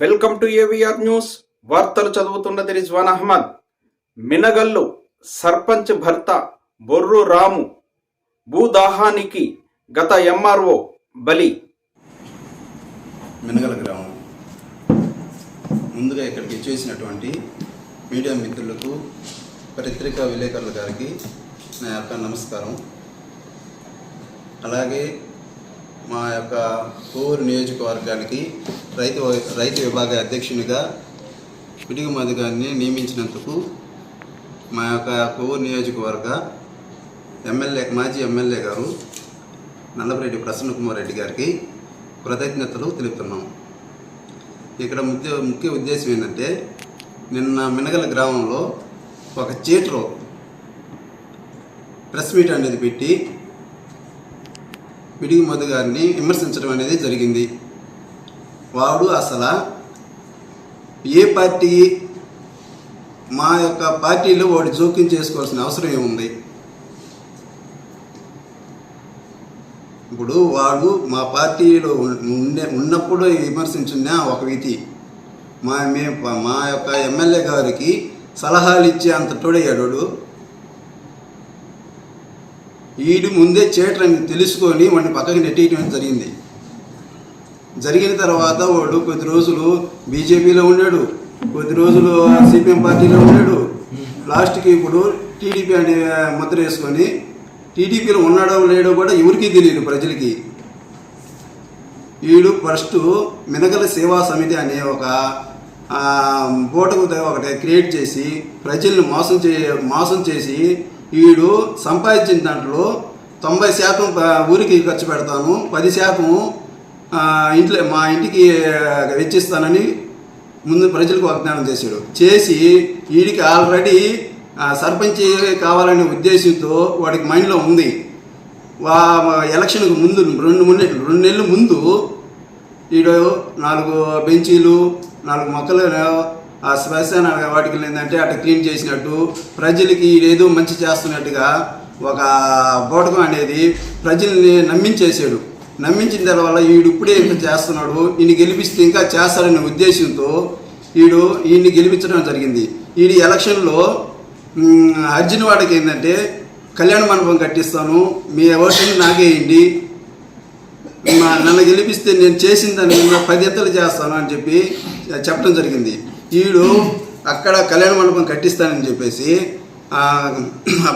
Welcome to AVR news వార్తలు చదువుతున్నది రిజ్వాన్ అహ్మద్. మినగల్లు సర్పంచ్ భర్త బొర్రు రాము భూదాహానికి గత ఎంఆర్ఓ బలి. మినగల గ్రామం. ముందుగా ఇక్కడికి చేసినటువంటి మీడియా మిత్రులకు పత్రికా విలేకరుల గారికి నా యొక్క నమస్కారం. అలాగే మా యొక్క కోవూరు నియోజకవర్గానికి రైతు రైతు విభాగ అధ్యక్షునిగా పిడుగు మధు గారిని నియమించినందుకు మా యొక్క కోవూరు నియోజకవర్గ ఎమ్మెల్యే మాజీ ఎమ్మెల్యే గారు నల్లపరెడ్డి ప్రసన్న కుమార్ రెడ్డి గారికి కృతజ్ఞతలు తెలుపుతున్నాం. ఇక్కడ ముఖ్య ముఖ్య ఉద్దేశం ఏంటంటే నిన్న మినగల గ్రామంలో ఒక చీటరు ప్రెస్ మీట్ అనేది పెట్టి పిడిగి మధు గారిని విమర్శించడం అనేది జరిగింది. వాడు అసలు ఏ పార్టీ మా యొక్క పార్టీలో వాడు జోక్యం చేసుకోవాల్సిన అవసరం ఏముంది? ఇప్పుడు వాడు మా పార్టీలో ఉండే ఉన్నప్పుడు విమర్శించిన ఒక విధి మా మే మా యొక్క ఎమ్మెల్యే గారికి సలహాలు ఇచ్చే అంత తోడయ్యాడు వీడు ముందే చేయటం తెలుసుకొని వాడిని పక్కకి నెట్టేయటం జరిగింది. జరిగిన తర్వాత వాడు కొద్ది రోజులు బీజేపీలో ఉన్నాడు కొద్ది రోజులు సిపిఎం పార్టీలో ఉన్నాడు. లాస్ట్కి ఇప్పుడు టీడీపీ అనే ముద్ర వేసుకొని టీడీపీలో ఉన్నాడో లేడో కూడా ఎవరికీ తెలియదు ప్రజలకి. వీడు ఫస్ట్ మినగల సేవా సమితి అనే ఒక బోటకు ఒకటి క్రియేట్ చేసి ప్రజల్ని మోసం చే మోసం చేసి వీడు సంపాదించిన దాంట్లో తొంభై శాతం ఊరికి ఖర్చు పెడతాను. పది శాతం ఇంట్లో మా ఇంటికి వెచ్చిస్తానని ముందు ప్రజలకు వాగ్దానం చేశాడు. చేసి వీడికి ఆల్రెడీ సర్పంచ్ కావాలనే ఉద్దేశంతో వాడికి మైండ్లో ఉంది. వా ఎలక్షన్కు ముందు రెండు మూడు రెండు నెలల ముందు వీడు నాలుగు బెంచీలు నాలుగు మొక్కలు ఆ శ్మశాన వాటికి ఏంటంటే అటు క్లీన్ చేసినట్టు ప్రజలకి ఈడేదో మంచి చేస్తున్నట్టుగా ఒక బోటకం అనేది ప్రజల్ని నమ్మించేసాడు నమ్మించిన తర్వాత ఈడు ఇప్పుడే ఇంత చేస్తున్నాడు ఈయన గెలిపిస్తే ఇంకా చేస్తాడనే ఉద్దేశంతో ఈడు ఈయన్ని గెలిపించడం జరిగింది. ఈడి ఎలక్షన్లో అర్జున్ వాడికి ఏంటంటే కళ్యాణ మండపం కట్టిస్తాను మీ ఓటుని నాకేయండి నన్ను గెలిపిస్తే నేను చేసిన దాని పది ఎత్తలు చేస్తాను అని చెప్పి చెప్పడం జరిగింది. వీడు అక్కడ కళ్యాణ మండపం కట్టిస్తానని చెప్పేసి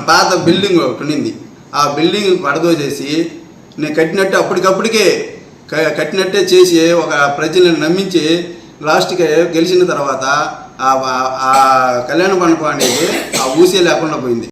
పాత బిల్డింగ్ ఒకటి ఉండింది. ఆ బిల్డింగ్ పడదోసేసి నేను కట్టినట్టు అప్పటికప్పటికే క- కట్టినట్టే చేసి ఒక ప్రజలను నమ్మించి లాస్ట్కి గెలిచిన తర్వాత ఆ ఆ కళ్యాణ మండపం అనేది ఆ ఊసే లేకుండా పోయింది.